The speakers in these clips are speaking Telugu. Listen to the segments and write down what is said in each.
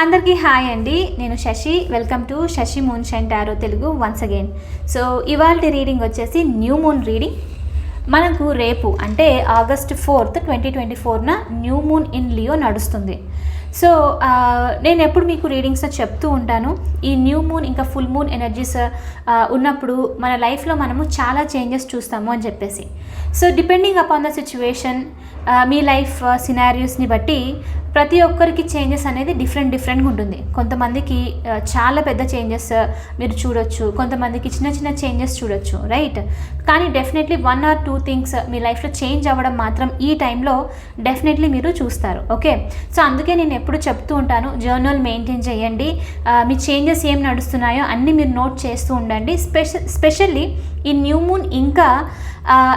అందరికీ హాయ్ అండి. నేను Shashi. Welcome to Shashi moon shine tarot Telugu once again so ఇవాళ రీడింగ్ వచ్చేసి న్యూ మూన్ రీడింగ్ మనకు రేపు అంటే ఆగస్ట్ ఫోర్త్ ట్వంటీ ట్వంటీ ఫోర్న న్యూ మూన్ ఇన్ లియో నడుస్తుంది. సో నేను ఎప్పుడు మీకు రీడింగ్స్ చెప్తూ ఉంటాను. ఈ న్యూ మూన్ ఇంకా ఫుల్ మూన్ ఎనర్జీస్ ఉన్నప్పుడు మన లైఫ్లో మనము చాలా చేంజెస్ చూస్తాము అని చెప్పేసి. So depending upon the situation me life సినారియోస్ని బట్టి ప్రతి ఒక్కరికి చేంజెస్ అనేది డిఫరెంట్ డిఫరెంట్గా ఉంటుంది. కొంతమందికి చాలా పెద్ద చేంజెస్ మీరు చూడొచ్చు. కొంతమందికి చిన్న చిన్న చేంజెస్ చూడొచ్చు రైట్ కానీ definitely one or two things మీ లైఫ్లో చేంజ్ అవ్వడం మాత్రం ఈ టైంలో డెఫినెట్లీ మీరు చూస్తారు ఓకే సో అందుకే నేను ఎప్పుడు చెప్తూ ఉంటాను జర్నల్ మెయింటైన్ చేయండి. మీ చేంజెస్ ఏం నడుస్తున్నాయో అన్నీ మీరు నోట్ చేస్తూ ఉండండి. స్పెషల్ స్పెషల్లీ ఈ న్యూ మూన్ ఇంకా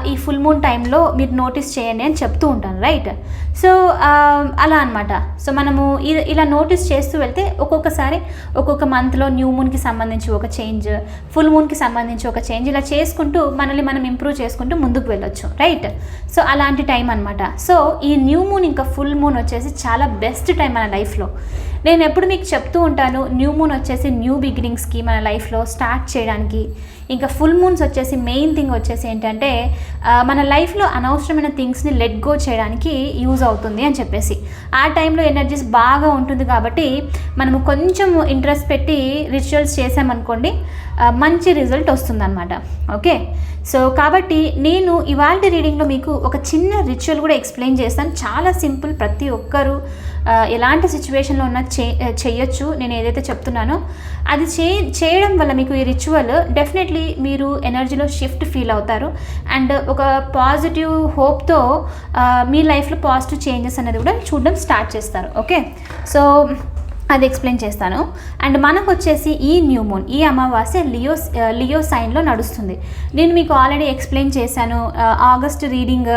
ఈ ఫుల్ మూన్ టైంలో మీరు నోటీస్ చేయండి అని చెప్తూ ఉంటాను రైట్ సో అలా అనమాట సో మనము ఇ- ఇలా నోటీస్ చేస్తూ వెళ్తే ఒక్కొక్కసారి ఒక్కొక్క మంత్లో న్యూ మూన్కి సంబంధించి ఒక చేంజ్ ఫుల్ మూన్కి సంబంధించి ఒక చేంజ్ ఇలా చేసుకుంటూ మనల్ని మనం ఇంప్రూవ్ చేసుకుంటూ ముందుకు వెళ్ళొచ్చు రైట్ సో అలాంటి టైం అనమాట సో ఈ న్యూ మూన్ ఇంకా ఫుల్ మూన్ వచ్చేసి చాలా బెస్ట్ టైం మన లైఫ్లో నేను ఎప్పుడు మీకు చెప్తూ ఉంటాను న్యూ మూన్ వచ్చేసి న్యూ బిగినింగ్స్కి మన లైఫ్లో స్టార్ట్ చేయడానికి. ఇంకా ఫుల్ మూన్స్ వచ్చేసి మెయిన్ థింగ్ వచ్చేసి ఏంటంటే మన లైఫ్లో అనవసరమైన థింగ్స్ని లెట్ గో చేయడానికి యూజ్ అవుతుంది అని చెప్పేసి. ఆ టైంలో ఎనర్జీస్ బాగా ఉంటుంది కాబట్టి మనము కొంచెం ఇంట్రెస్ట్ పెట్టి రిచువల్స్ చేసామనుకోండి మంచి రిజల్ట్ వస్తుందన్నమాట. ఓకే? సో కాబట్టి నేను ఇవాళ రీడింగ్లో మీకు ఒక చిన్న రిచువల్ కూడా ఎక్స్ప్లెయిన్ చేస్తాను. చాలా సింపుల్ ప్రతి ఒక్కరూ ఎలాంటి సిచ్యువేషన్లో ఉన్నా చే చేయొచ్చు నేను ఏదైతే చెప్తున్నానో. అది చే చేయడం వల్ల మీకు ఈ రిచువల్ డెఫినెట్లీ మీరు ఎనర్జీలో షిఫ్ట్ ఫీల్ అవుతారు. అండ్ ఒక పాజిటివ్ హోప్తో మీ లైఫ్లో పాజిటివ్ చేంజెస్ అనేది కూడా చూడడం స్టార్ట్ చేస్తారు. ఓకే సో అది ఎక్స్ప్లెయిన్ చేస్తాను. అండ్ మనకు వచ్చేసి ఈ న్యూ మూన్ ఈ అమావాస్య లియో లియో సైన్లో నడుస్తుంది. నేను మీకు ఆల్రెడీ ఎక్స్ప్లెయిన్ చేశాను. ఆగస్ట్ రీడింగ్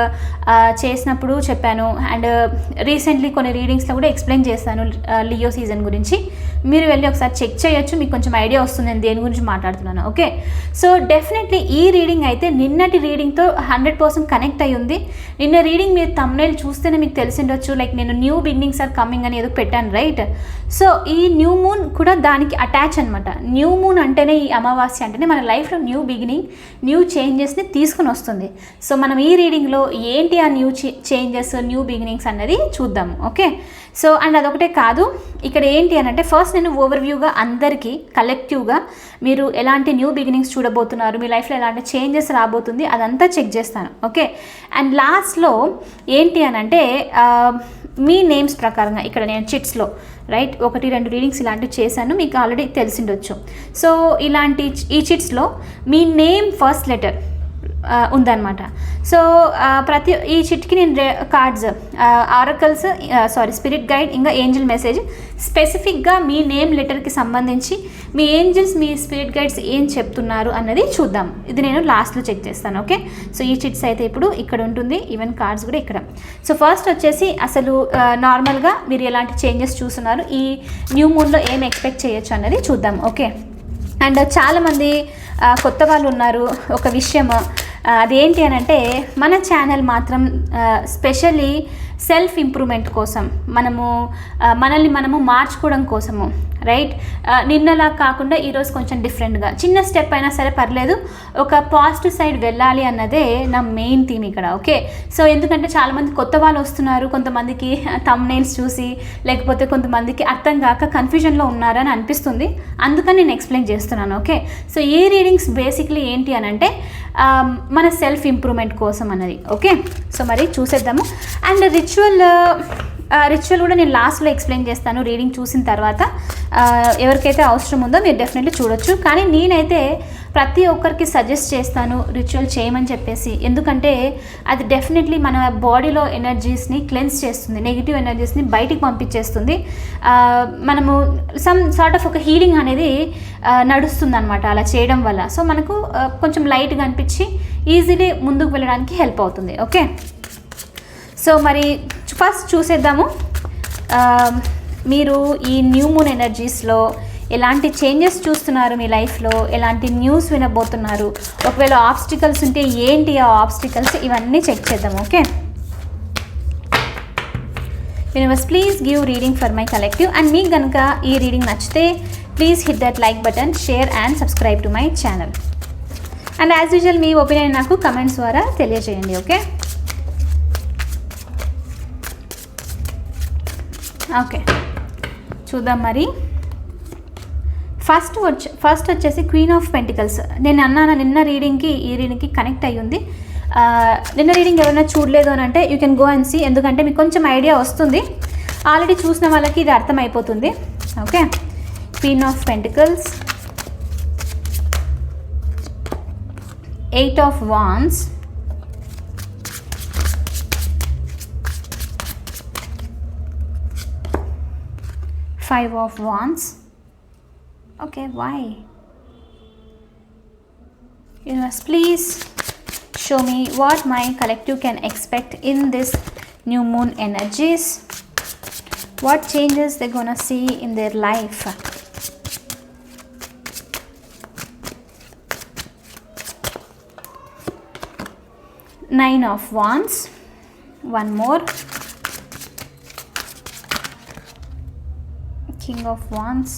చేసినప్పుడు చెప్పాను. అండ్ రీసెంట్లీ కొన్ని రీడింగ్స్లో కూడా ఎక్స్ప్లెయిన్ చేశాను లియో సీజన్ గురించి. మీరు వెళ్ళి ఒకసారి చెక్ చేయొచ్చు. మీకు కొంచెం ఐడియా వస్తుంది. నేను దేని గురించి మాట్లాడుతున్నాను. ఓకే సో డెఫినెట్లీ ఈ రీడింగ్ అయితే నిన్నటి రీడింగ్తో హండ్రెడ్ పర్సెంట్ కనెక్ట్ అయ్యి ఉంది. నిన్న రీడింగ్ మీరు తమ్నేల్ చూస్తేనే మీకు తెలిసిండొచ్చు లైక్ నేను న్యూ బిగినింగ్స్ ఆర్ కమింగ్ అని ఏదో పెట్టాను రైట్ సో ఈ న్యూ మూన్ కూడా దానికి అటాచ్ అనమాట న్యూ మూన్ అంటేనే ఈ అమావాస్య అంటేనే మన లైఫ్లో న్యూ బిగినింగ్ న్యూ చేంజెస్ని తీసుకుని వస్తుంది. సో మనం ఈ రీడింగ్లో ఏంటి ఆ న్యూ చేంజెస్ న్యూ బిగినింగ్స్ అన్నది చూద్దాం ఓకే? సో అండ్ అదొకటే కాదు ఇక్కడ ఏంటి అని అంటే ఫస్ట్ నేను ఓవర్వ్యూగా అందరికీ కలెక్టివ్గా మీరు ఎలాంటి న్యూ బిగినింగ్స్ చూడబోతున్నారు మీ లైఫ్లో ఎలాంటి చేంజెస్ రాబోతుంది అదంతా చెక్ చేస్తాను ఓకే? అండ్ లాస్ట్లో ఏంటి అని అంటే మీ నేమ్స్ ప్రకారంగా ఇక్కడ నేను చిట్స్లో రైట్ ఒకటి రెండు రీడింగ్స్ ఇలాంటివి చేశాను మీకు ఆల్రెడీ తెలిసిండొచ్చు సో ఇలాంటి ఈ చిట్స్లో మీ నేమ్ ఫస్ట్ లెటర్ ఉందన్నమాట. సో ప్రతి ఈ చిట్కి నేను cards oracles sorry spirit guide ఇంకా ఏంజిల్ మెసేజ్ స్పెసిఫిక్గా మీ నేమ్ లెటర్కి సంబంధించి మీ ఏంజిల్స్ మీ స్పిరిట్ గైడ్స్ ఏం చెప్తున్నారు అన్నది చూద్దాం. ఇది నేను లాస్ట్లో చెక్ చేస్తాను ఓకే సో ఈ చిట్స్ అయితే ఇప్పుడు ఇక్కడ ఉంటుంది ఈవెన్ కార్డ్స్ కూడా ఇక్కడ. సో ఫస్ట్ వచ్చేసి అసలు నార్మల్గా మీరు ఎలాంటి చేంజెస్ చూస్తున్నారు ఈ న్యూ మూన్లో ఏం ఎక్స్పెక్ట్ చేయొచ్చు అన్నది చూద్దాం ఓకే అండ్ చాలామంది కొత్త వాళ్ళు ఉన్నారు ఒక విషయం అదేంటి అని అంటే మన ఛానల్ మాత్రం స్పెషల్లీ సెల్ఫ్ ఇంప్రూవ్మెంట్ కోసం మనము మనల్ని మనము మార్చుకోవడం కోసము రైట్? నిన్నలా కాకుండా ఈరోజు కొంచెం డిఫరెంట్గా. చిన్న స్టెప్ అయినా సరే పర్లేదు. ఒక పాజిటివ్ సైడ్ వెళ్ళాలి అన్నదే నా మెయిన్ థీమ్ ఇక్కడ ఓకే? సో ఎందుకంటే చాలామంది కొత్త వాళ్ళు వస్తున్నారు. కొంతమందికి తమ్నైల్స్ చూసి లేకపోతే కొంతమందికి అర్థం కాక కన్ఫ్యూజన్లో ఉన్నారని అనిపిస్తుంది. అందుకని నేను ఎక్స్ప్లెయిన్ చేస్తున్నాను ఓకే? సో ఈ రీడింగ్స్ బేసిక్లీ ఏంటి అని అంటే మన సెల్ఫ్ ఇంప్రూవ్మెంట్ కోసం అన్నది. ఓకే? సో మరి చూసేద్దాము. అండ్ రిచువల్ రిచువల్ కూడా నేను లాస్ట్లో ఎక్స్ప్లెయిన్ చేస్తాను రీడింగ్ చూసిన తర్వాత. ఎవరికైతే అవసరం ఉందో మీరు డెఫినెట్లీ చూడొచ్చు. కానీ నేనైతే ప్రతి ఒక్కరికి సజెస్ట్ చేస్తాను రిచువల్ చేయమని చెప్పేసి. ఎందుకంటే అది డెఫినెట్లీ మన బాడీలో ఎనర్జీస్ని క్లెన్స్ చేస్తుంది. నెగిటివ్ ఎనర్జీస్ని బయటికి పంపించేస్తుంది. మనము సమ్ సార్ట్ ఆఫ్ ఒక హీలింగ్ అనేది నడుస్తుంది అనమాట అలా చేయడం వల్ల. సో మనకు కొంచెం లైట్గా అనిపించి ఈజీలీ ముందుకు వెళ్ళడానికి హెల్ప్ అవుతుంది. ఓకే సో మరి ఫస్ట్ చూసేద్దాము. మీరు ఈ న్యూ మూన్ ఎనర్జీస్లో ఎలాంటి చేంజెస్ చూస్తున్నారు మీ లైఫ్లో ఎలాంటి న్యూస్ వినబోతున్నారు? ఒకవేళ ఆబ్స్టికల్స్ ఉంటే ఏంటి ఆ ఆబ్స్టికల్స్ ఇవన్నీ చెక్ చేద్దాం okay universe please give reading for my collective and మీకు కనుక ఈ రీడింగ్ నచ్చితే please hit that like button share and subscribe to my channel and as usual me opinion నాకు కమెంట్స్ ద్వారా తెలియజేయండి ఓకే ఓకే. చూద్దాం మరి. ఫస్ట్ వచ్చి ఫస్ట్ వచ్చేసి క్వీన్ ఆఫ్ పెంటికల్స్ నేను అన్నాను నిన్న రీడింగ్కి ఈ రీడింగ్కి కనెక్ట్ అయ్యి ఉంది నిన్న రీడింగ్ ఎవరైనా చూడలేదు అని అంటే you can go and see ఎందుకంటే మీకు కొంచెం ఐడియా వస్తుంది. ఆల్రెడీ చూసిన వాళ్ళకి ఇది అర్థమైపోతుంది. Okay. Queen of pentacles eight of wands Five of Wands. Okay, why? Universe, please show me what my collective can expect in this new moon energies. What changes they're gonna see in their life. Nine of Wands. One more. King of Wands.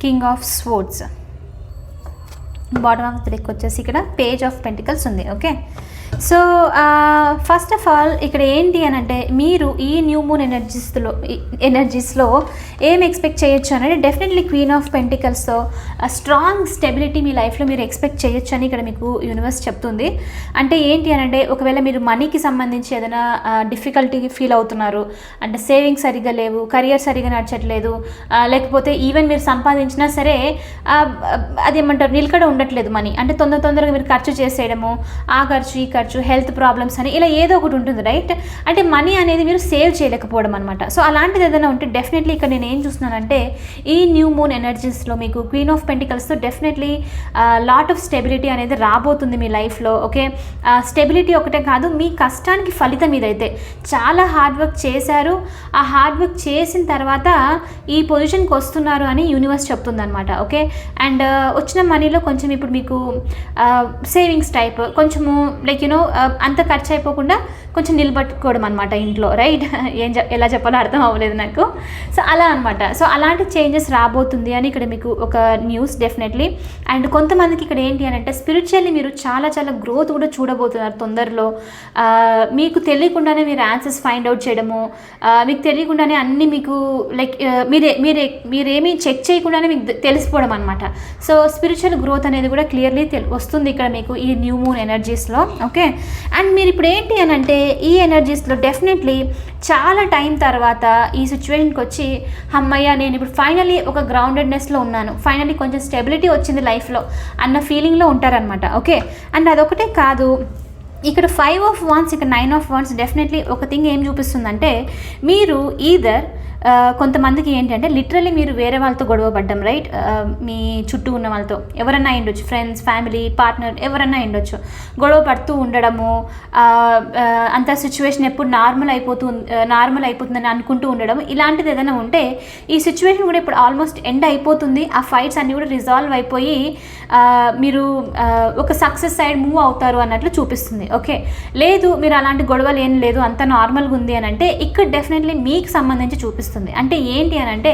King of swords bottom of the deck వచ్చేసి ఇక్కడ పేజ్ ఆఫ్ పెంటికల్స్ ఉంది okay so first of all ఇక్కడ ఏంటి అని అంటే మీరు ఈ న్యూ మూన్ ఎనర్జీస్లో ఎనర్జీస్లో ఏం ఎక్స్పెక్ట్ చేయొచ్చు అనేది డెఫినెట్లీ క్వీన్ ఆఫ్ పెంటికల్స్తో స్ట్రాంగ్ స్టెబిలిటీ మీ లైఫ్లో మీరు ఎక్స్పెక్ట్ చేయొచ్చు అని ఇక్కడ మీకు యూనివర్స్ చెప్తుంది. అంటే ఏంటి అని అంటే ఒకవేళ మీరు మనీకి సంబంధించి ఏదైనా డిఫికల్టీ ఫీల్ అవుతున్నారు. అంటే సేవింగ్స్ సరిగ్గా లేవు కెరియర్ సరిగ్గా నడచట్లేదు లేకపోతే ఈవెన్ మీరు సంపాదించినా సరే అదేమంటారు నిలకడ ఉండట్లేదు మనీ అంటే తొందర తొందరగా మీరు ఖర్చు చేసేయడము ఆ ఖర్చు ఈ ఖర్చు హెల్త్ ప్రాబ్లమ్స్ అని ఇలా ఏదో ఒకటి ఉంటుంది రైట్ అంటే మనీ అనేది మీరు సేవ్ చేయలేకపోవడం అనమాట సో అలాంటిది ఏదైనా ఉంటే డెఫినెట్లీ ఇక్కడ నేను ఏం చూస్తున్నానంటే ఈ న్యూ మూన్ ఎనర్జీస్లో మీకు క్వీన్ ఆఫ్ పెంటికల్స్తో డెఫినెట్లీ లాట్ ఆఫ్ స్టెబిలిటీ అనేది రాబోతుంది మీ లైఫ్లో ఓకే స్టెబిలిటీ ఒకటే కాదు మీ కష్టానికి ఫలితం ఇదైతే. చాలా హార్డ్ వర్క్ చేశారు. ఆ హార్డ్ వర్క్ చేసిన తర్వాత ఈ పొజిషన్కి వస్తున్నారు అని యూనివర్స్ చెప్తుందనమాట ఓకే అండ్ వచ్చిన మనీలో కొంచెం ఇప్పుడు మీకు సేవింగ్స్ టైప్ కొంచెము లైక్ యూనో Uh, అంత ఖర్చు అయిపోకుండా కొంచెం నిలబట్టుకోవడం అనమాట ఇంట్లో రైట్ ఏం ఎలా చెప్పాలో అర్థం అవ్వలేదు నాకు. సో అలా అనమాట సో అలాంటి చేంజెస్ రాబోతుంది అని ఇక్కడ మీకు ఒక న్యూస్ డెఫినెట్లీ. అండ్ కొంతమందికి ఇక్కడ ఏంటి అని అంటే స్పిరిచువల్లీ మీరు చాలా చాలా గ్రోత్ కూడా చూడబోతున్నారు తొందరలో. మీకు తెలియకుండానే మీరు ఆన్సర్స్ ఫైండ్ అవుట్ చేయడము మీకు తెలియకుండానే అన్నీ మీకు లైక్ మీరే మీరే మీరేమీ చెక్ చేయకుండానే మీకు తె- తెలిసిపోవడం అనమాట సో స్పిరిచువల్ గ్రోత్ అనేది కూడా క్లియర్లీ వస్తుంది ఇక్కడ మీకు ఈ న్యూ మూన్ ఎనర్జీస్లో ఓకే? అండ్ మీరు ఇప్పుడు ఏంటి అని అంటే ఈ ఎనర్జీస్లో డెఫినెట్లీ చాలా టైం తర్వాత ఈ సిచ్యువేషన్కి వచ్చి అమ్మయ్య నేను ఇప్పుడు ఫైనలీ ఒక గ్రౌండెడ్నెస్లో ఉన్నాను. ఫైనలీ కొంచెం స్టెబిలిటీ వచ్చింది లైఫ్లో అన్న ఫీలింగ్లో ఉంటారనమాట ఓకే అండ్ అదొకటే కాదు ఇక్కడ ఫైవ్ ఆఫ్ వాన్స్ ఇక్కడ నైన్ ఆఫ్ వాన్స్ డెఫినెట్లీ ఒక థింగ్ ఏం చూపిస్తుందంటే మీరు ఈదర్ కొంతమందికి ఏంటంటే లిటరలీ మీరు వేరే వాళ్ళతో గొడవ పడ్డం రైట్ మీ చుట్టూ ఉన్న వాళ్ళతో. ఎవరన్నా ఉండొచ్చు ఫ్రెండ్స్ ఫ్యామిలీ పార్ట్నర్ ఎవరన్నా ఉండొచ్చు గొడవ పడుతూ ఉండడము అంత సిచ్యువేషన్ ఎప్పుడు నార్మల్ అయిపోతూ నార్మల్ అయిపోతుందని అనుకుంటూ ఉండడం ఇలాంటిది ఏదైనా ఉంటే ఈ సిచ్యువేషన్ కూడా ఇప్పుడు ఆల్మోస్ట్ ఎండ్ అయిపోతుంది. ఆ ఫైట్స్ అన్నీ కూడా రిజాల్వ్ అయిపోయి మీరు ఒక సక్సెస్ సైడ్ మూవ్ అవుతారు అన్నట్లు చూపిస్తుంది. ఓకే లేదు మీరు అలాంటి గొడవలు ఏం లేదు అంత నార్మల్గా ఉంది అని అంటే ఇక్కడ డెఫినెట్లీ మీకు సంబంధించి చూపిస్తుంది. అంటే ఏంటి అని అంటే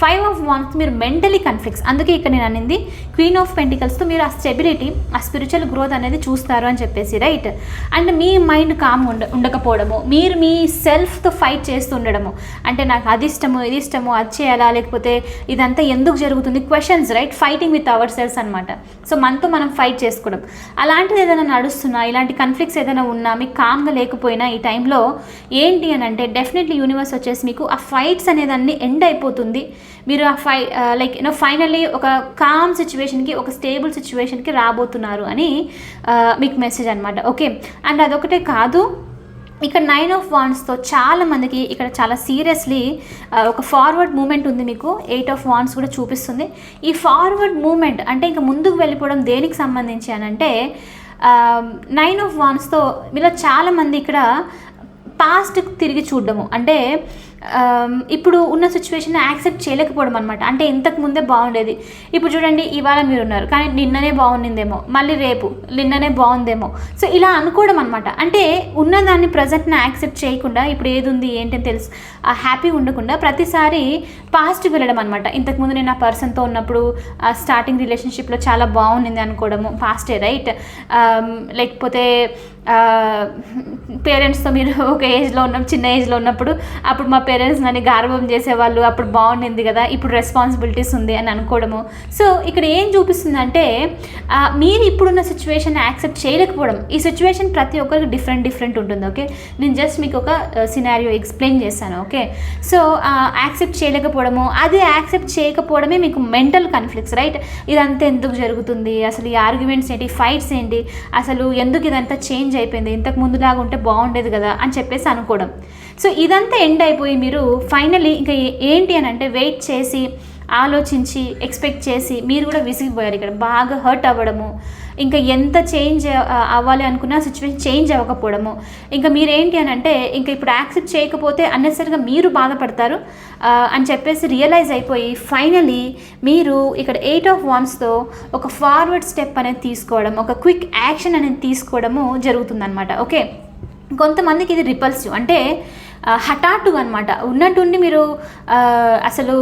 ఫైవ్ ఆఫ్ వాన్స్ మీరు మెంటలీ కన్ఫ్లిక్స్ అందుకే ఇక్కడ నేను అనింది క్వీన్ ఆఫ్ పెంటికల్స్తో మీరు ఆ స్టెబిలిటీ ఆ స్పిరిచువల్ గ్రోత్ అనేది చూస్తారు అని చెప్పేసి రైట్ అండ్ మీ మైండ్ కామ్ ఉండ ఉండకపోవడము మీరు మీ సెల్ఫ్తో ఫైట్ చేస్తూ ఉండడము. అంటే నాకు అది ఇష్టము ఇది ఇష్టము అది చేయాలా లేకపోతే ఇదంతా ఎందుకు జరుగుతుంది? Questions right fighting with ourselves అనమాట సో మనతో మనం ఫైట్ చేసుకోవడం. అలాంటిది ఏదైనా నడుస్తున్నా ఇలాంటి కన్ఫ్లిక్ట్స్ ఏదైనా ఉన్నా మీకు కామ్గా లేకపోయినా ఈ టైంలో ఏంటి అని అంటే డెఫినెట్లీ యూనివర్స్ వచ్చేసి మీకు ఆ ఫైవ్ ఫైట్స్ అనేదాన్ని ఎండ్ అయిపోతుంది. మీరు ఆ ఫై లైక్ యూనో ఫైనల్లీ ఒక కామ్ సిచ్యువేషన్కి ఒక స్టేబుల్ సిచ్యువేషన్కి రాబోతున్నారు అని మీకు మెసేజ్ అనమాట ఓకే అండ్ అదొకటే కాదు ఇక్కడ నైన్ ఆఫ్ వాన్స్తో చాలా మందికి ఇక్కడ చాలా సీరియస్లీ ఒక ఫార్వర్డ్ మూమెంట్ ఉంది మీకు. ఎయిట్ ఆఫ్ వాన్స్ కూడా చూపిస్తుంది. ఈ ఫార్వర్డ్ మూమెంట్ అంటే ఇంకా ముందుకు వెళ్ళిపోవడం దేనికి సంబంధించి అని అంటే నైన్ ఆఫ్ వాన్స్తో మీలో చాలామంది ఇక్కడ పాస్ట్కి తిరిగి చూడడము. అంటే ఇప్పుడు ఉన్న సిచ్యువేషన్ యాక్సెప్ట్ చేయలేకపోవడం అనమాట అంటే ఇంతకు ముందే బాగుండేది. ఇప్పుడు చూడండి ఇవాళ మీరు ఉన్నారు కానీ నిన్ననే బాగుండిందేమో. మళ్ళీ రేపు నిన్ననే బాగుందేమో. సో ఇలా అనుకోవడం అనమాట అంటే ఉన్నదాన్ని ప్రజెంట్ని యాక్సెప్ట్ చేయకుండా ఇప్పుడు ఏది ఉంది ఏంటని తెలుసు ఆ హ్యాపీ ఉండకుండా ప్రతిసారి పాస్ట్ వెళ్ళడం అనమాట ఇంతకుముందు నేను ఆ పర్సన్తో ఉన్నప్పుడు స్టార్టింగ్ రిలేషన్షిప్లో చాలా బాగుండింది అనుకోవడము పాస్టే రైట్ లేకపోతే పేరెంట్స్తో మీరు ఒక ఏజ్లో ఉన్న చిన్న ఏజ్లో ఉన్నప్పుడు అప్పుడు మా పేరెంట్స్ నన్ను గార్వం చేసేవాళ్ళు అప్పుడు బాగుండింది కదా ఇప్పుడు రెస్పాన్సిబిలిటీస్ ఉంది అని అనుకోవడము. సో ఇక్కడ ఏం చూపిస్తుందంటే మీరు ఇప్పుడున్న సిచ్యువేషన్ యాక్సెప్ట్ చేయలేకపోవడం. ఈ సిచ్యువేషన్ ప్రతి ఒక్కరికి డిఫరెంట్ డిఫరెంట్ ఉంటుంది ఓకే నేను జస్ట్ మీకు ఒక సినారియో ఎక్స్ప్లెయిన్ చేశాను ఓకే సో యాక్సెప్ట్ చేయలేకపోవడము. అది యాక్సెప్ట్ చేయకపోవడమే మీకు మెంటల్ కాన్ఫ్లిక్ట్స్ రైట్ ఇదంతా ఎందుకు జరుగుతుంది? అసలు ఈ ఆర్గ్యుమెంట్స్ ఏంటి? ఫైట్స్ ఏంటి? అసలు ఎందుకు ఇదంతా చేంజ్ అయిపోయింది. ఇంతకు ముందులాగా ఉంటే బాగుండేది కదా అని చెప్పేసి అనుకోవడం. సో ఇదంతా ఎండ్ అయిపోయి మీరు ఫైనలీ ఇంకా ఏంటి అని అంటే వెయిట్ చేసి ఆలోచించి ఎక్స్పెక్ట్ చేసి మీరు కూడా విసిగిపోయారు ఇక్కడ. బాగా హర్ట్ అవ్వడము ఇంకా ఎంత చేంజ్ అవ్వాలి అనుకున్నా సిచ్యువేషన్ చేంజ్ అవ్వకపోవడము. ఇంకా మీరేంటి అని అంటే ఇంకా ఇప్పుడు యాక్సెప్ట్ చేయకపోతే అన్నెసరిగా మీరు బాధపడతారు. అని చెప్పేసి రియలైజ్ అయిపోయి ఫైనలీ మీరు ఇక్కడ ఎయిట్ ఆఫ్ వాన్స్తో ఒక ఫార్వర్డ్ స్టెప్ అనేది తీసుకోవడం ఒక క్విక్ యాక్షన్ అనేది తీసుకోవడము జరుగుతుందనమాట ఓకే కొంతమందికి ఇది రిపల్సివ్ అంటే ఆ, అనమాట ఉన్నట్టుండి మీరు అసలు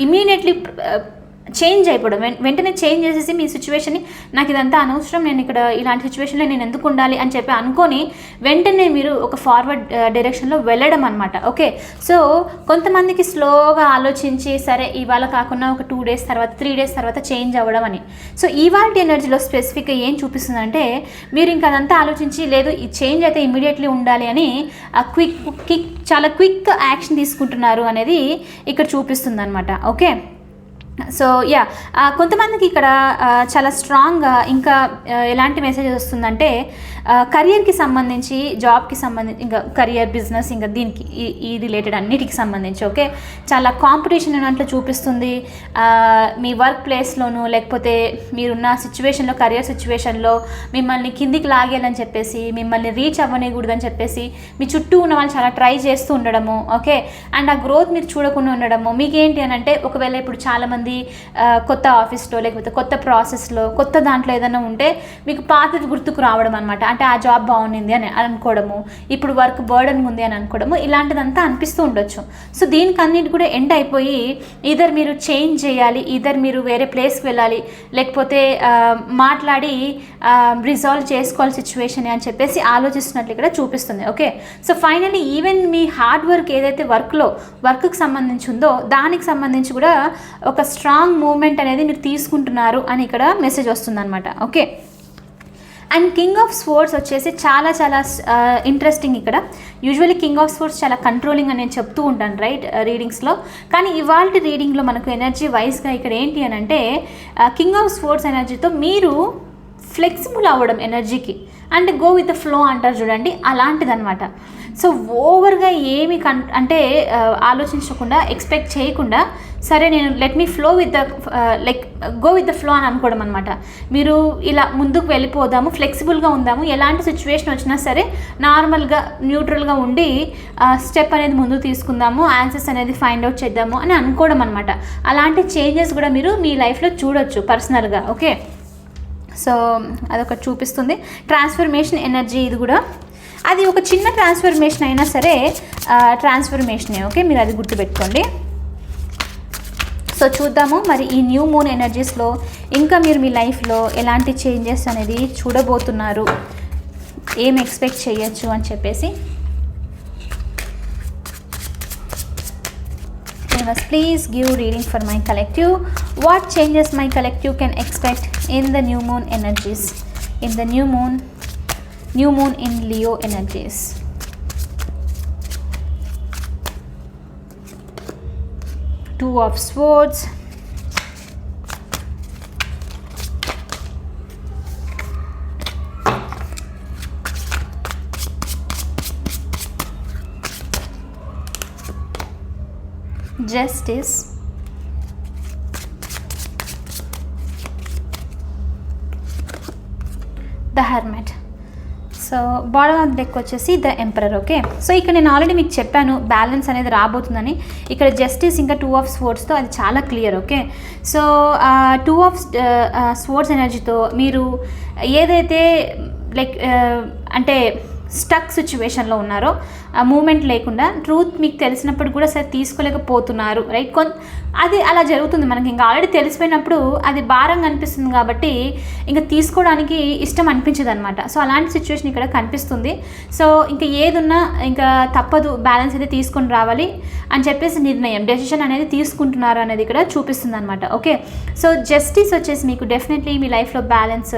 ఇమీడియట్లీ చేంజ్ అయిపోవడం. వెంటనే చేంజ్ చేసేసి మీ సిచ్యువేషన్ని నాకు ఇదంతా అనవసరం నేను ఇక్కడ ఇలాంటి సిచ్యువేషన్లో నేను ఎందుకు ఉండాలి? అని చెప్పి అనుకొని వెంటనే మీరు ఒక ఫార్వర్డ్ డైరెక్షన్లో uh, వెళ్ళడం అనమాట ఓకే సో కొంతమందికి స్లోగా ఆలోచించి సరే ఇవాళ కాకుండా ఒక టూ డేస్ తర్వాత త్రీ డేస్ తర్వాత చేంజ్ అవ్వడం అని. సో ఇవాళ ఎనర్జీలో స్పెసిఫిక్గా ఏం చూపిస్తుందంటే మీరు ఇంకా అదంతా ఆలోచించి లేదు ఈ చేంజ్ అయితే ఇమీడియట్లీ ఉండాలి అని ఆ క్విక్ క్విక్ చాలా క్విక్ యాక్షన్ తీసుకుంటున్నారు అనేది ఇక్కడ చూపిస్తుంది అనమాట ఓకే సో యా కొంతమందికి ఇక్కడ చాలా స్ట్రాంగ్గా ఇంకా ఎలాంటి మెసేజ్ వస్తుందంటే కెరియర్కి సంబంధించి జాబ్కి సంబంధించి ఇంకా కెరియర్ బిజినెస్ ఇంకా దీనికి ఈ- రిలేటెడ్ అన్నిటికి సంబంధించి ఓకే చాలా కాంపిటీషన్ ఉన్నట్లు చూపిస్తుంది. మీ వర్క్ ప్లేస్లోను లేకపోతే మీరున్న సిచ్యువేషన్లో కెరియర్ సిచ్యువేషన్లో మిమ్మల్ని కిందికి లాగేయాలని చెప్పేసి మిమ్మల్ని రీచ్ అవ్వనికూడదని చెప్పేసి మీ చుట్టూ ఉన్న వాళ్ళు చాలా ట్రై చేస్తూ ఉండడము ఓకే అండ్ ఆ గ్రోత్ మీరు చూడకుండా ఉండడము మీకేంటి అని అంటే ఒకవేళ ఇప్పుడు చాలామంది మంది కొత్త ఆఫీస్లో లేకపోతే కొత్త ప్రాసెస్లో కొత్త దాంట్లో ఏదైనా ఉంటే మీకు పాతది గుర్తుకు రావడం అనమాట అంటే ఆ జాబ్ బాగుంది అని అనుకోవడము ఇప్పుడు వర్క్ బర్డన్ ఉంది అని అనుకోవడము ఇలాంటిదంతా అనిపిస్తూ ఉండొచ్చు. సో దీనికి అన్నిటి కూడా ఎండ్ అయిపోయి ఇదర్ మీరు చేంజ్ చేయాలి ఇదర్ మీరు వేరే ప్లేస్కి వెళ్ళాలి లేకపోతే మాట్లాడి రిజాల్వ్ చేసుకోవాలి సిచ్యువేషన్ అని చెప్పేసి ఆలోచిస్తున్నట్లు ఇక్కడ చూపిస్తుంది. ఓకే? సో ఫైనలీ ఈవెన్ మీ హార్డ్ వర్క్ ఏదైతే వర్క్లో వర్క్కి సంబంధించి ఉందో దానికి సంబంధించి కూడా ఒక స్ట్రాంగ్ మూమెంట్ అనేది మీరు తీసుకుంటున్నారు అని ఇక్కడ మెసేజ్ వస్తుందన్నమాట. Okay and king of swords వచ్చేసి చాలా చాలా ఇంట్రెస్టింగ్ ఇక్కడ. యూజువల్లీ కింగ్ ఆఫ్ స్పోర్ట్స్ చాలా కంట్రోలింగ్ అని నేను చెప్తూ ఉంటాను రైట్ రీడింగ్స్లో కానీ ఇవాళ రీడింగ్లో మనకు ఎనర్జీ వైస్గా ఇక్కడ ఏంటి అని అంటే కింగ్ ఆఫ్ స్పోర్ట్స్ ఎనర్జీతో మీరు ఫ్లెక్సిబుల్ అవ్వడం ఎనర్జీకి అంటే గో విత్ ద ఫ్లో అంటారు చూడండి అలాంటిదన్నమాట. సో ఓవర్గా ఏమి కన్ అంటే ఆలోచించకుండా ఎక్స్పెక్ట్ చేయకుండా సరే నేను let me flow with the like go with the flow అని అనుకోవడం అనమాట మీరు ఇలా ముందుకు వెళ్ళిపోదాము ఫ్లెక్సిబుల్గా ఉందాము ఎలాంటి సిచ్యువేషన్ వచ్చినా సరే నార్మల్గా న్యూట్రల్గా ఉండి స్టెప్ అనేది ముందుకు తీసుకుందాము ఆన్సర్స్ అనేది ఫైండ్ అవుట్ చేద్దాము అని అనుకోవడం అనమాట అలాంటి చేంజెస్ కూడా మీరు మీ లైఫ్లో చూడొచ్చు పర్సనల్గా ఓకే సో అదొకటి చూపిస్తుంది. ట్రాన్స్ఫర్మేషన్ ఎనర్జీ ఇది కూడా. అది ఒక చిన్న ట్రాన్స్ఫర్మేషన్ అయినా సరే ట్రాన్స్ఫర్మేషనే ఓకే? మీరు అది గుర్తుపెట్టుకోండి. సో చూద్దాము మరి ఈ న్యూ మూన్ ఎనర్జీస్లో ఇంకా మీరు మీ లైఫ్లో ఎలాంటి చేంజెస్ అనేది చూడబోతున్నారు ఏం ఎక్స్పెక్ట్ చేయొచ్చు అని చెప్పేసి. Please give reading for my collective what changes my collective can expect in the new moon energies in the new moon new moon in Leo energies. Two of Swords. Justice. The Hermit. So bottom deck వచ్చేసి ద ఎంపరర్ ఓకే? సో ఇక్కడ నేను ఆల్రెడీ మీకు చెప్పాను బ్యాలెన్స్ అనేది రాబోతుందని. ఇక్కడ జస్టిస్ ఇంకా టూ ఆఫ్ స్పోర్ట్స్తో అది చాలా clear okay? So two of swords ఎనర్జీతో మీరు ఏదైతే లైక్ అంటే స్టక్ సిచ్యువేషన్లో ఉన్నారో ఆ మూమెంట్ లేకుండా ట్రూత్ మీకు తెలిసినప్పుడు కూడా సరే తీసుకోలేకపోతున్నారు రైట్? కొంత అది అలా జరుగుతుంది. మనకి ఇంకా ఆల్రెడీ తెలిసిపోయినప్పుడు అది భారంగా అనిపిస్తుంది కాబట్టి ఇంకా తీసుకోవడానికి ఇష్టం అనిపించదు అనమాట సో అలాంటి సిచ్యువేషన్ ఇక్కడ కనిపిస్తుంది. సో ఇంకా ఏదున్నా ఇంకా తప్పదు. బ్యాలెన్స్ అయితే తీసుకొని రావాలి అని చెప్పేసి నిర్ణయం డెసిషన్ అనేది తీసుకుంటున్నారు అనేది ఇక్కడ చూపిస్తుంది అనమాట ఓకే సో జస్టిస్ వచ్చేసి మీకు డెఫినెట్లీ మీ లైఫ్లో బ్యాలెన్స్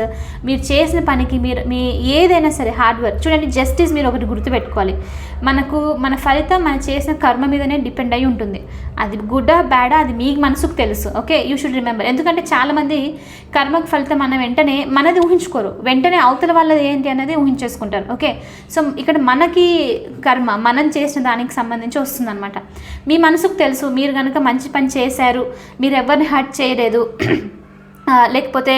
మీరు చేసిన పనికి మీరు మీ ఏదైనా సరే హార్డ్ వర్క్ చూడండి జస్టిస్ మీరు ఒకటి గుర్తుపెట్టుకోవాలి. మనకు మన ఫలితం మనం చేసిన కర్మ మీదనే డిపెండ్ అయి ఉంటుంది. అది గుడ్డా బ్యాడా అది మీ మనసుకు తెలుసు. ఓకే యూ షుడ్ రిమెంబర్ ఎందుకంటే చాలామంది కర్మకు ఫలితం అన్న వెంటనే మనది ఊహించుకోరు. వెంటనే అవతల వాళ్ళది ఏంటి అనేది ఊహించేసుకుంటారు. ఓకే సో ఇక్కడ మనకి కర్మ మనం చేసిన దానికి సంబంధించి వస్తుందన్నమాట. మీ మనసుకు తెలుసు మీరు కనుక మంచి పని చేశారు మీరు ఎవరిని హర్ట్ చేయలేదు లేకపోతే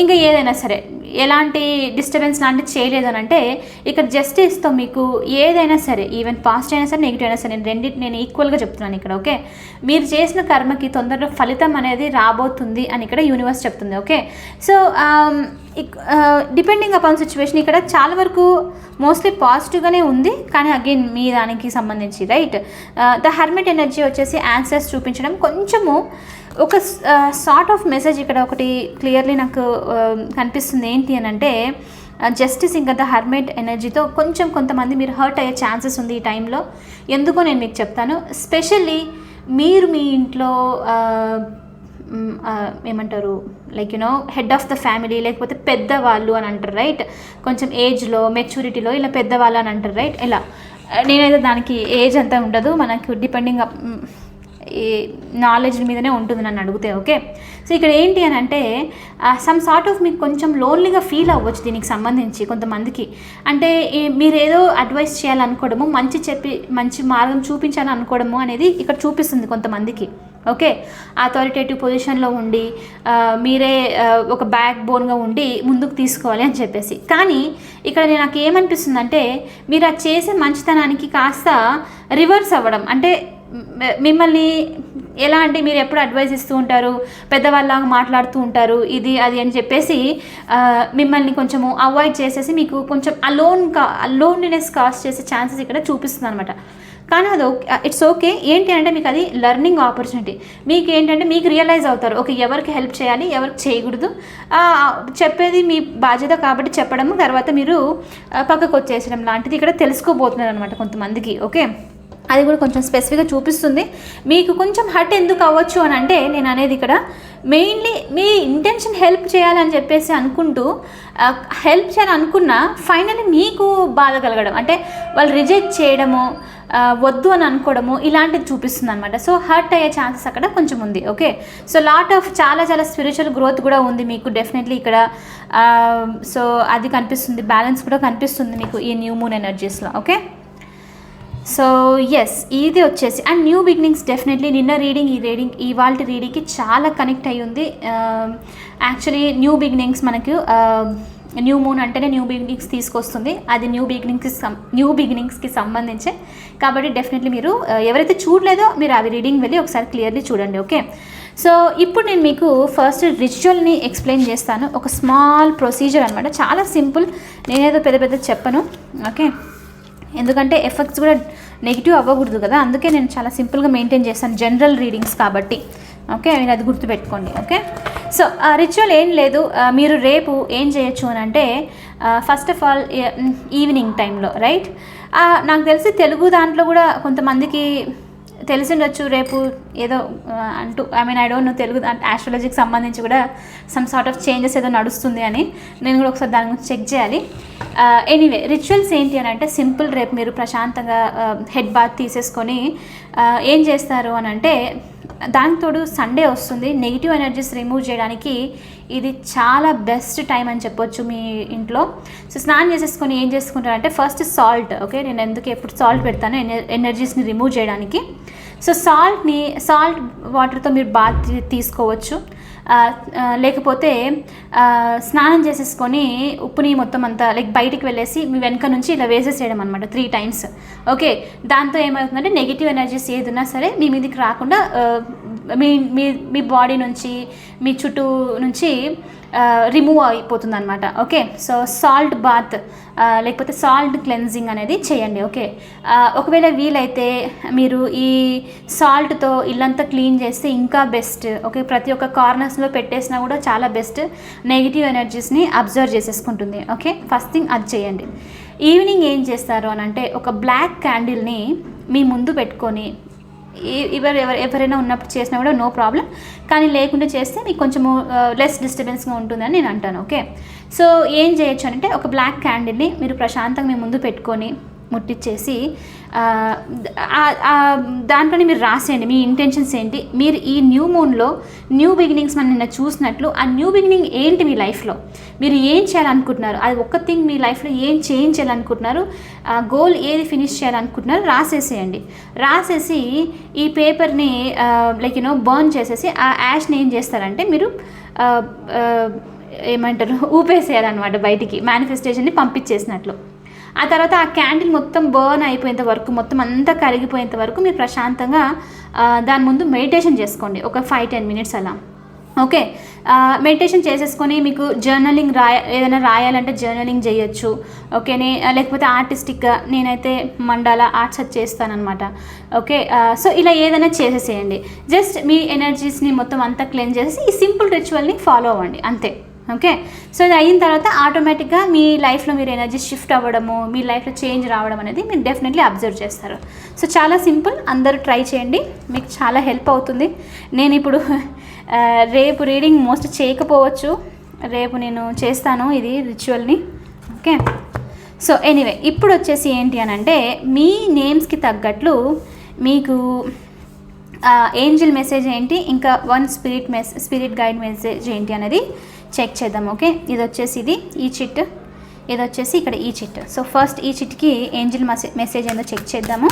ఇంకా ఏదైనా సరే ఎలాంటి డిస్టర్బెన్స్ లాంటివి చేయలేదు అని అంటే ఇక్కడ జస్టిస్తో మీకు ఏదైనా సరే ఈవెన్ పాస్ట్ అయినా సరే నెగిటివ్ అయినా సరే నేను రెండింటి నేను ఈక్వల్గా చెప్తున్నాను ఇక్కడ ఓకే? మీరు చేసిన కర్మకి తొందరలో ఫలితం అనేది రాబోతుంది అని ఇక్కడ యూనివర్స్ చెప్తుంది okay? So depending upon situation ఇక్కడ చాలా వరకు మోస్ట్లీ పాజిటివ్గానే ఉంది కానీ అగైన్ మీ దానికి సంబంధించి రైట్ ద హర్మిట్ ఎనర్జీ వచ్చేసి ఆన్సర్స్ చూపించడం కొంచెము ఒక సార్ట్ ఆఫ్ మెసేజ్ ఇక్కడ ఒకటి క్లియర్లీ నాకు కనిపిస్తుంది. ఏంటి అని అంటే జస్టిస్ ఇంకా ద హర్మేట్ ఎనర్జీతో కొంచెం కొంతమంది మీరు హర్ట్ అయ్యే ఛాన్సెస్ ఉంది ఈ టైంలో ఎందుకో నేను మీకు చెప్తాను. స్పెషల్లీ మీరు మీ ఇంట్లో ఏమంటారు like you know head of the family లేకపోతే పెద్దవాళ్ళు అని అంటారు రైట్ కొంచెం ఏజ్లో మెచ్యూరిటీలో ఇలా పెద్దవాళ్ళు అని అంటారు రైట్ ఇలా. నేనైతే దానికి ఏజ్ అంతా ఉండదు. మనకు డిపెండింగ్ నాలెడ్జ్ మీదనే ఉంటుంది నన్ను అడిగితే ఓకే? సో ఇక్కడ ఏంటి అని అంటే సమ్ సార్ట్ ఆఫ్ మీకు కొంచెం లోన్లీగా ఫీల్ అవ్వచ్చు దీనికి సంబంధించి కొంతమందికి. అంటే మీరు ఏదో అడ్వైస్ చేయాలనుకోవడము మంచి చెప్పి మంచి మార్గం చూపించాలని అనుకోవడము అనేది ఇక్కడ చూపిస్తుంది కొంతమందికి ఓకే? అథారిటేటివ్ పొజిషన్లో ఉండి మీరే ఒక బ్యాక్ బోన్గా ఉండి ముందుకు తీసుకోవాలి అని చెప్పేసి. కానీ ఇక్కడ నాకు ఏమనిపిస్తుంది అంటే మీరు అది చేసే మంచితనానికి కాస్త రివర్స్ అవ్వడం. అంటే మిమ్మల్ని ఎలా అంటే మీరు ఎప్పుడు అడ్వైజ్ ఇస్తూ ఉంటారు? పెద్దవాళ్ళలాగా మాట్లాడుతూ ఉంటారు. ఇది అది అని చెప్పేసి మిమ్మల్ని కొంచెము అవాయిడ్ చేసేసి మీకు కొంచెం అలోన్ కా అలోన్లీనెస్ కాస్ట్ చేసే ఛాన్సెస్ ఇక్కడ చూపిస్తుంది అనమాట కానీ అది ఓకే ఇట్స్ ఓకే ఏంటి అంటే మీకు అది లెర్నింగ్ ఆపర్చునిటీ మీకు ఏంటంటే మీకు రియలైజ్ అవుతారు. ఓకే ఎవరికి హెల్ప్ చేయాలి? ఎవరికి చేయకూడదు? చెప్పేది మీ బాధ్యత కాబట్టి చెప్పడము తర్వాత మీరు పక్కకు వచ్చేసడం లాంటిది ఇక్కడ తెలుసుకోబోతున్నారు అనమాట కొంతమందికి. ఓకే? అది కూడా కొంచెం స్పెసిఫిక్గా చూపిస్తుంది. మీకు కొంచెం హర్ట్ ఎందుకు అవ్వచ్చు అని అంటే నేను అనేది ఇక్కడ మెయిన్లీ మీ ఇంటెన్షన్ హెల్ప్ చేయాలని చెప్పేసి అనుకుంటూ హెల్ప్ చేయాలనుకున్నా ఫైనల్లీ మీకు బాధ కలగడం. అంటే వాళ్ళు రిజెక్ట్ చేయడము వద్దు అని అనుకోవడము ఇలాంటిది చూపిస్తుంది అనమాట సో హర్ట్ అయ్యే ఛాన్సెస్ అక్కడ కొంచెం ఉంది. ఓకే సో లాట్ ఆఫ్ చాలా చాలా స్పిరిచువల్ గ్రోత్ కూడా ఉంది మీకు డెఫినెట్లీ ఇక్కడ. సో అది కనిపిస్తుంది. బ్యాలెన్స్ కూడా కనిపిస్తుంది మీకు ఈ న్యూ మూన్ ఎనర్జీస్లో ఓకే సో ఎస్ ఇది వచ్చేసి అండ్ న్యూ బిగినింగ్స్ డెఫినెట్లీ నిన్న రీడింగ్ ఈ రీడింగ్ ఇవాళ రీడింగ్కి చాలా కనెక్ట్ అయ్యి ఉంది. యాక్చువల్లీ న్యూ బిగినింగ్స్ మనకు న్యూ మూన్ అంటేనే న్యూ బిగినింగ్స్ తీసుకొస్తుంది. అది న్యూ బిగినింగ్స్కి సం న్యూ బిగినింగ్స్కి సంబంధించే. కాబట్టి డెఫినెట్లీ మీరు uh, ఎవరైతే చూడలేదో మీరు అవి రీడింగ్ వెళ్ళి ఒకసారి క్లియర్లీ చూడండి ఓకే సో ఇప్పుడు నేను మీకు ఫస్ట్ రిచువల్ని ఎక్స్ప్లెయిన్ చేస్తాను. ఒక స్మాల్ ప్రొసీజర్ అనమాట చాలా సింపుల్ నేనేదో పెద్ద పెద్ద చెప్పను ఓకే ఎందుకంటే ఎఫెక్ట్స్ కూడా నెగిటివ్ అవ్వకూడదు కదా. అందుకే నేను చాలా సింపుల్గా మెయింటైన్ చేస్తాను జనరల్ రీడింగ్స్ కాబట్టి. ఓకే మీరు అది గుర్తుపెట్టుకోండి. ఓకే సో ఆ రిచువల్ ఏం లేదు. మీరు రేపు ఏం చేయొచ్చు అని అంటే ఫస్ట్ ఆఫ్ ఆల్ ఈవినింగ్ టైంలో రైట్ నాకు తెలిసి తెలుగు దాంట్లో కూడా కొంతమందికి తెలిసిండొచ్చు రేపు ఏదో అంటూ I mean I don't know Telugu ఆస్ట్రాలజీకి సంబంధించి కూడా సమ్ సార్ట్ ఆఫ్ చేంజెస్ ఏదో నడుస్తుంది అని నేను కూడా ఒకసారి దాని గురించి చెక్ చేయాలి. ఎనీవే రిచువల్స్ ఏంటి అని అంటే సింపుల్ రేపు మీరు ప్రశాంతంగా హెడ్ బాత్ తీసేసుకొని ఏం చేస్తారు అని అంటే దానికి తోడు సండే వస్తుంది. నెగిటివ్ ఎనర్జీస్ రిమూవ్ చేయడానికి ఇది చాలా బెస్ట్ టైం అని చెప్పొచ్చు మీ ఇంట్లో. సో స్నానం చేసేసుకొని ఏం చేసుకుంటారంటే ఫస్ట్ సాల్ట్ ఓకే నేను ఎందుకు ఎప్పుడు సాల్ట్ పెడతాను ఎన- ఎనర్జీస్ని రిమూవ్ చేయడానికి. సో సాల్ట్ని సాల్ట్ వాటర్తో మీరు బాత్ తీసుకోవచ్చు. లేకపోతే స్నానం చేసేసుకొని ఉప్పుని మొత్తం అంతా లైక్ బయటికి వెళ్ళేసి మీ వెనక నుంచి ఇలా వేసేసేయడం అనమాట త్రీ టైమ్స్ ఓకే దాంతో ఏమవుతుందంటే నెగిటివ్ ఎనర్జీస్ ఏదైనా సరే మీ మీదకి రాకుండా మీ మీ మీ బాడీ నుంచి మీ చుట్టూ నుంచి రిమూవ్ అయిపోతుంది అనమాట ఓకే సో సాల్ట్ బాత్ లేకపోతే సాల్ట్ క్లెన్జింగ్ అనేది చేయండి. ఓకే ఒకవేళ వీలైతే మీరు ఈ సాల్ట్తో ఇల్లంతా క్లీన్ చేస్తే ఇంకా బెస్ట్ ఓకే ప్రతి ఒక్క కార్నర్స్లో పెట్టేసినా కూడా చాలా బెస్ట్ నెగిటివ్ ఎనర్జీస్ని అబ్జర్వ్ చేసేసుకుంటుంది. ఓకే ఫస్ట్ థింగ్ అది చేయండి. ఈవినింగ్ ఏం చేస్తారు అని అంటే ఒక బ్లాక్ క్యాండిల్ని మీ ముందు పెట్టుకొని ఎవరు ఎవరు ఎవరైనా ఉన్నప్పుడు చేసినా కూడా నో ప్రాబ్లం. కానీ లేకుండా చేస్తే మీకు కొంచెము లెస్ డిస్టర్బెన్స్గా ఉంటుందని నేను అంటాను ఓకే? సో ఏం చేయొచ్చు అంటే ఒక బ్లాక్ క్యాండిల్ని మీరు ప్రశాంతంగా మీ ముందు పెట్టుకొని ముట్టించేసి దాంట్లోనే మీరు రాసేయండి. మీ ఇంటెన్షన్స్ ఏంటి? మీరు ఈ న్యూ మూన్లో న్యూ బిగినింగ్స్ మనం నిన్న చూసినట్లు ఆ న్యూ బిగినింగ్ ఏంటి మీ లైఫ్లో మీరు ఏం చేయాలనుకుంటున్నారు? అది ఒక్క థింగ్ మీ లైఫ్లో ఏం చేంజ్ చేయాలనుకుంటున్నారు? ఆ గోల్ ఏది ఫినిష్ చేయాలనుకుంటున్నారు? రాసేసేయండి. రాసేసి ఈ పేపర్ని లైక్ యూనో బర్న్ చేసేసి ఆ యాష్ని ఏం చేస్తారంటే మీరు ఏమంటారు? ఊపేసేయాలన్నమాట బయటికి. మేనిఫెస్టేషన్ని పంపించేసినట్లు. ఆ తర్వాత ఆ క్యాండిల్ మొత్తం బర్న్ అయిపోయేంత వరకు మొత్తం అంతా కరిగిపోయేంత వరకు మీరు ప్రశాంతంగా దాని ముందు మెడిటేషన్ చేసుకోండి. ఒక ఫైవ్ టెన్ మినిట్స్ అలా. ఓకే? మెడిటేషన్ చేసేసుకొని మీకు జర్నలింగ్ రాయ ఏదైనా రాయాలంటే జర్నలింగ్ చేయొచ్చు. ఓకేనే? లేకపోతే ఆర్టిస్టిక్గా నేనైతే మండాల ఆర్ట్స్ అది చేస్తానన్నమాట. ఓకే? సో ఇలా ఏదైనా చేసేసేయండి. జస్ట్ మీ ఎనర్జీస్ని మొత్తం అంతా క్లెన్ చేసేసి ఈ సింపుల్ రిచువల్ని ఫాలో అవ్వండి. అంతే. ఓకే సో ఇది అయిన తర్వాత ఆటోమేటిక్గా మీ లైఫ్లో మీరు ఎనర్జీ షిఫ్ట్ అవ్వడము మీ లైఫ్లో చేంజ్ రావడం అనేది మీరు డెఫినెట్లీ అబ్జర్వ్ చేస్తారు. సో చాలా సింపుల్ అందరూ ట్రై చేయండి. మీకు చాలా హెల్ప్ అవుతుంది. నేను ఇప్పుడు uh, రేపు రీడింగ్ మోస్ట్ చేయకపోవచ్చు. రేపు నేను చేస్తాను ఇది రిచువల్ని ఓకే సో ఎనీవే ఇప్పుడు వచ్చేసి ఏంటి అని అంటే మీ నేమ్స్కి తగ్గట్లు మీకు uh, ఏంజిల్ మెసేజ్ ఏంటి? ఇంకా one spirit mess spirit guide message ఏంటి అనేది చెక్ చేద్దాం ఓకే? ఇది వచ్చేసి ఇది ఈ చిట్. ఇది వచ్చేసి ఇక్కడ ఈ చిట్. సో ఫస్ట్ ఈ చిట్కి ఏంజిల్ మెసేజ్ ఏందో చెక్ చేద్దాము.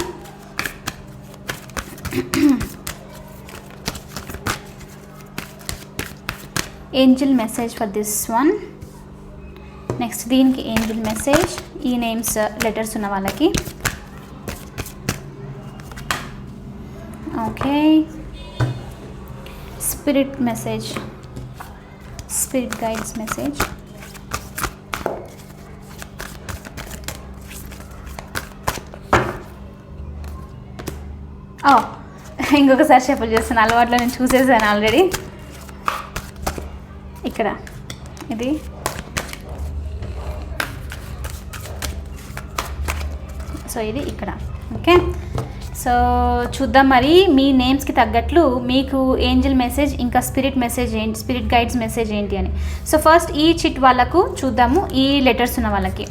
Angel message for this one. Next దీనికి ఏంజిల్ మెసేజ్ ఈ నేమ్స్ లెటర్స్ ఉన్న వాళ్ళకి. Okay. Spirit message. Spirit guides message ఓ ఇంకొకసారి షఫల్ చేస్తాను అలవాట్లో నేను చూసేసాను ఆల్రెడీ ఇక్కడ ఇది. సో ఇది ఇక్కడ ఓకే సో చూద్దాం మరి మీ నేమ్స్కి తగ్గట్లు మీకు ఏంజిల్ మెసేజ్ ఇంకా స్పిరిట్ మెసేజ్ ఏంటి స్పిరిట్ గైడ్స్ మెసేజ్ ఏంటి అని. సో ఫస్ట్ ఈ చిట్ వాళ్ళకు చూద్దాము ఈ లెటర్స్ ఉన్న వాళ్ళకి.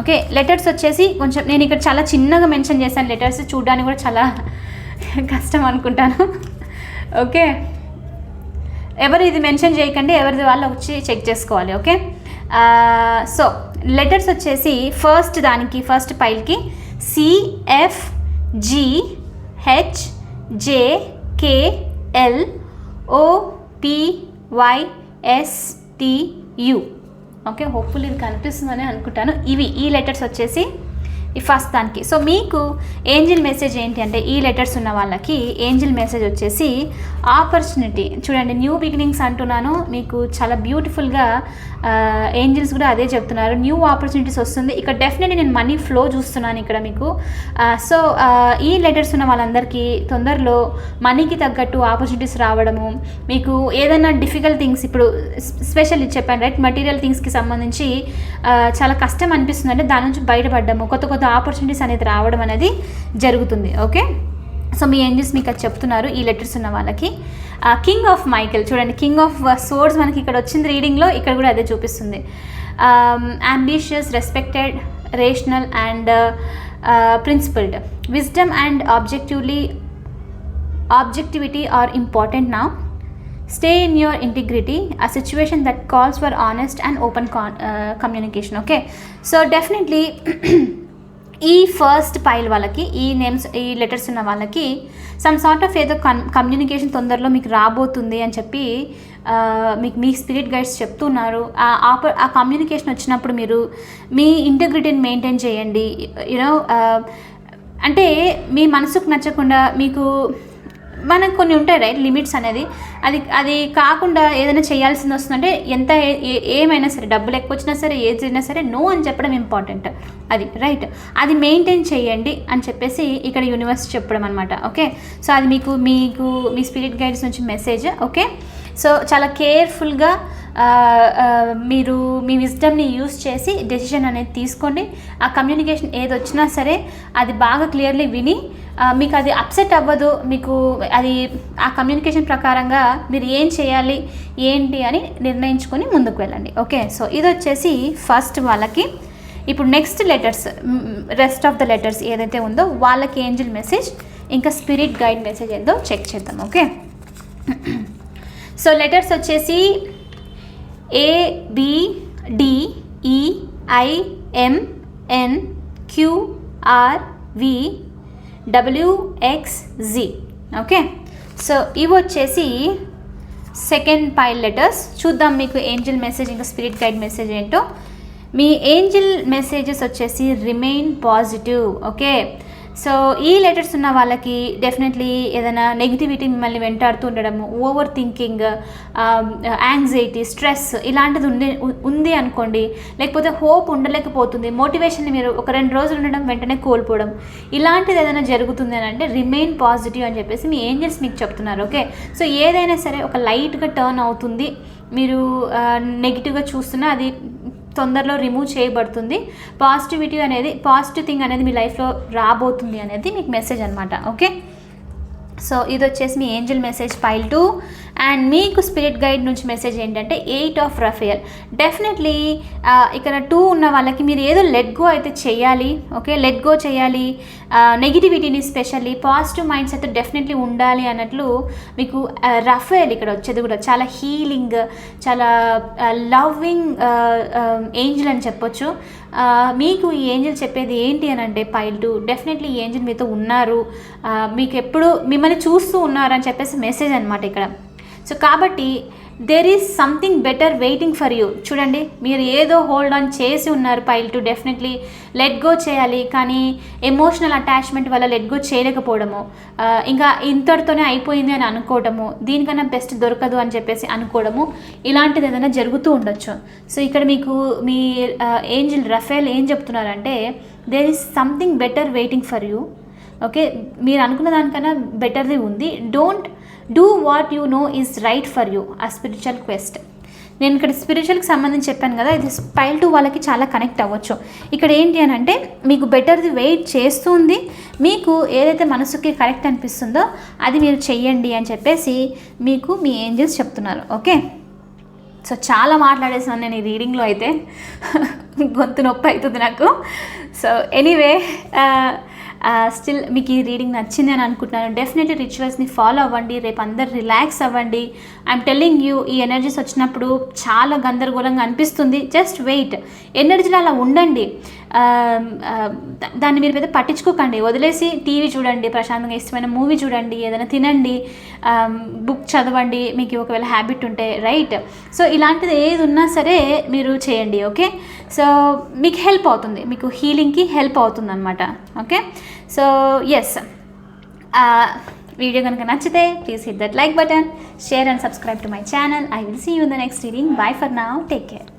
ఓకే లెటర్స్ వచ్చేసి కొంచెం నేను ఇక్కడ చాలా చిన్నగా మెన్షన్ చేశాను లెటర్స్ చూడడానికి కూడా చాలా కష్టం అనుకుంటాను. ఓకే ఎవరు ఇది మెన్షన్ చేయకండి ఎవరిది వాళ్ళు వచ్చి చెక్ చేసుకోవాలి ఓకే? సో లెటర్స్ వచ్చేసి ఫస్ట్ దానికి first పైల్కి C F G H J K L O Y S okay hopeful ఇది కనిపిస్తుందని అనుకుంటాను. ఇవి ఈ లెటర్స్ వచ్చేసి ఈ ఫస్ట్ దానికి సో మీకు ఏంజిల్ మెసేజ్ ఏంటి అంటే ఈ లెటర్స్ ఉన్న వాళ్ళకి ఏంజిల్ మెసేజ్ వచ్చేసి ఆపర్చునిటీ. చూడండి న్యూ బిగినింగ్స్ అంటున్నాను. మీకు చాలా బ్యూటిఫుల్గా ఏంజిల్స్ కూడా అదే చెప్తున్నారు. న్యూ ఆపర్చునిటీస్ వస్తుంది. ఇక్కడ డెఫినెట్లీ నేను మనీ ఫ్లో చూస్తున్నాను ఇక్కడ మీకు. సో ఈ లెటర్స్ ఉన్న వాళ్ళందరికీ తొందరలో మనీకి తగ్గట్టు ఆపర్చునిటీస్ రావడము మీకు ఏదైనా డిఫికల్ట్ థింగ్స్ ఇప్పుడు స్పెషల్ చెప్పాను రైట్? మటీరియల్ థింగ్స్కి సంబంధించి చాలా కష్టం అనిపిస్తుంది అంటే దాని నుంచి బయటపడ్డము కొత్త కొత్త ఆపర్చునిటీస్ అనేది రావడం అనేది జరుగుతుంది ఓకే సో మీ ఏంజల్స్ మీకు అది చెప్తున్నారు ఈ లెటర్స్ ఉన్న వాళ్ళకి. కింగ్ ఆఫ్ మైకెల్ చూడండి కింగ్ ఆఫ్ సోర్స్ మనకి ఇక్కడ వచ్చింది రీడింగ్లో ఇక్కడ కూడా అదే చూపిస్తుంది. Ambitious respected rational and principled wisdom and objectively objectivity are important నా stay in your integrity a situation that calls for honest and open కా కమ్యూనికేషన్ ఓకే సో డెఫినెట్లీ ఈ ఫస్ట్ పైల్ వాళ్ళకి ఈ నేమ్స్ ఈ లెటర్స్ ఉన్న వాళ్ళకి సమ్ సార్ట్ ఆఫ్ ఏదో కన్ కమ్యూనికేషన్ తొందరలో మీకు రాబోతుంది అని చెప్పి మీకు మీ స్పిరిట్ గైడ్స్ చెప్తున్నారు. ఆ ఆప ఆ కమ్యూనికేషన్ వచ్చినప్పుడు మీరు మీ ఇంటగ్రిటీని మెయింటైన్ చేయండి. యూనో అంటే మీ మనసుకు నచ్చకుండా మీకు మనకు కొన్ని ఉంటాయి రైట్ లిమిట్స్ అనేది. అది అది కాకుండా ఏదైనా చేయాల్సింది వస్తుందంటే ఎంత ఏమైనా సరే డబ్బులు ఎక్కువ వచ్చినా సరే ఏది అయినా సరే నో అని చెప్పడం ఇంపార్టెంట్ అది రైట్ అది మెయింటైన్ చేయండి అని చెప్పేసి ఇక్కడ యూనివర్స్ చెప్పడం అనమాట ఓకే సో అది మీకు మీకు మీ స్పిరిట్ గైడ్స్ నుంచి మెసేజ్ ఓకే సో చాలా కేర్ఫుల్గా మీరు మీ విజ్డమ్ని యూస్ చేసి డెసిషన్ అనేది తీసుకోండి. ఆ కమ్యూనికేషన్ ఏది వచ్చినా సరే అది బాగా క్లియర్లీ విని మీకు అది అప్సెట్ అవ్వదు మీకు అది ఆ కమ్యూనికేషన్ ప్రకారంగా మీరు ఏం చేయాలి ఏంటి అని నిర్ణయించుకొని ముందుకు వెళ్ళండి. ఓకే? సో ఇది వచ్చేసి ఫస్ట్ వాళ్ళకి. ఇప్పుడు next letters rest of the letters ఏదైతే ఉందో వాళ్ళకి ఏంజిల్ మెసేజ్ ఇంకా స్పిరిట్ గైడ్ మెసేజ్ ఏందో చెక్ చేద్దాం. ఓకే? సో లెటర్స్ వచ్చేసి A B D E I M N V W X okay so ఇవి వచ్చేసి సెకండ్ పైల్ లెటర్స్ చూద్దాం మీకు ఏంజిల్ మెసేజ్ ఇంకా స్పిరిట్ గైడ్ మెసేజ్ ఏంటో. మీ ఏంజిల్ మెసేజెస్ వచ్చేసి రిమైన్ పాజిటివ్ ఓకే సో ఈ లెటర్స్ ఉన్న వాళ్ళకి డెఫినెట్లీ ఏదైనా నెగిటివిటీ మిమ్మల్ని వెంటాడుతూ ఉండడము ఓవర్ థింకింగ్ యాంగ్జైటీ స్ట్రెస్ ఇలాంటిది ఉంది ఉంది అనుకోండి లేకపోతే హోప్ ఉండలేకపోతుంది మోటివేషన్ని మీరు ఒక రెండు రోజులు ఉండడం వెంటనే కోల్పోవడం ఇలాంటిది ఏదైనా జరుగుతుంది అని అంటే రిమైన్ పాజిటివ్ అని చెప్పేసి మీ ఏంజల్స్ మీకు చెప్తున్నారు ఓకే సో ఏదైనా సరే ఒక లైట్గా టర్న్ అవుతుంది మీరు uh, నెగిటివ్గా చూస్తున్నా అది తొందరలో రిమూవ్ చేయబడుతుంది. పాజిటివిటీ అనేది పాజిటివ్ థింగ్ అనేది మీ లైఫ్లో రాబోతుంది అనేది మీకు మెసేజ్ అనమాట ఓకే సో ఇది వచ్చేసి మీ angel message file two and మీకు స్పిరిట్ గైడ్ నుంచి మెసేజ్ ఏంటంటే ఎయిట్ ఆఫ్ రఫేల్ డెఫినెట్లీ ఇక్కడ టూ ఉన్న వాళ్ళకి మీరు ఏదో లెట్ గో అయితే చేయాలి ఓకే లెట్ గో చేయాలి. నెగిటివిటీని స్పెషల్లీ పాజిటివ్ మైండ్స్ అయితే డెఫినెట్లీ ఉండాలి అన్నట్లు మీకు రఫేల్ ఇక్కడ వచ్చేది కూడా చాలా హీలింగ్ చాలా లవ్వింగ్ ఏంజిల్ అని చెప్పొచ్చు. మీకు ఈ ఏంజిల్ చెప్పేది ఏంటి అని అంటే పైల్టు డెఫినెట్లీ ఈ ఏంజిల్ మీతో ఉన్నారు. మీకు ఎప్పుడు మిమ్మల్ని చూస్తూ ఉన్నారు అని చెప్పేసి మెసేజ్ అనమాట ఇక్కడ. సో కాబట్టి there is something better waiting for you చూడండి మీరు ఏదో హోల్డ్ ఆన్ చేసి ఉన్నారు పైల్ టు డెఫినెట్లీ లెట్ గో చేయాలి కానీ ఎమోషనల్ అటాచ్మెంట్ వల్ల లెట్ గో చేయలేకపోవడము. ఇంకా ఇంతటితోనే అయిపోయింది అని అనుకోవడము. దీనికన్నా బెస్ట్ దొరకదు అని చెప్పేసి అనుకోవడము. ఇలాంటిది ఏదైనా జరుగుతూ ఉండొచ్చు. సో ఇక్కడ మీకు మీ ఏంజిల్ రఫేల్ ఏం చెప్తున్నారంటే there is something better waiting for you okay మీరు అనుకున్న దానికన్నా బెటర్ది ఉంది. Don't do what you know is right for you ఆ స్పిరిచువల్ క్వెస్ట్ నేను ఇక్కడ స్పిరిచువల్కి సంబంధించి చెప్పాను కదా ఇది స్పైల్ టు వాళ్ళకి చాలా కనెక్ట్ అవ్వచ్చు. ఇక్కడ ఏంటి అని అంటే మీకు బెటర్ది వెయిట్ చేస్తుంది మీకు ఏదైతే మనసుకి కరెక్ట్ అనిపిస్తుందో అది మీరు చెయ్యండి అని చెప్పేసి మీకు మీ ఏంజల్స్ చెప్తున్నారు ఓకే సో చాలా మాట్లాడేసాను నేను ఈ రీడింగ్లో అయితే. గొంతు నొప్పి అవుతుంది నాకు. So anyway uh, Uh, still మీకు ఈ రీడింగ్ నచ్చింది అని అనుకుంటున్నాను. డెఫినెట్లీ రిచువల్స్ని ఫాలో అవ్వండి. రేపు అందరు రిలాక్స్ అవ్వండి. ఐఎమ్ టెల్లింగ్ యూ ఈ ఎనర్జీస్ వచ్చినప్పుడు చాలా గందరగోళంగా అనిపిస్తుంది. జస్ట్ వెయిట్ ఎనర్జీలో అలా ఉండండి. Um, um, దాన్ని మీరు పెద్ద పట్టించుకోకండి. వదిలేసి టీవీ చూడండి ప్రశాంతంగా ఇష్టమైన మూవీ చూడండి ఏదైనా తినండి um, బుక్ చదవండి మీకు ఒకవేళ హ్యాబిట్ ఉంటే రైట్ సో ఇలాంటిది ఏది ఉన్నా సరే మీరు చేయండి ఓకే సో మీకు హెల్ప్ అవుతుంది. మీకు హీలింగ్కి హెల్ప్ అవుతుంది అనమాట ఓకే సో ఎస్ వీడియో కనుక నచ్చితే please hit that like button share and subscribe to my channel I will see you in the next reading bye for now take care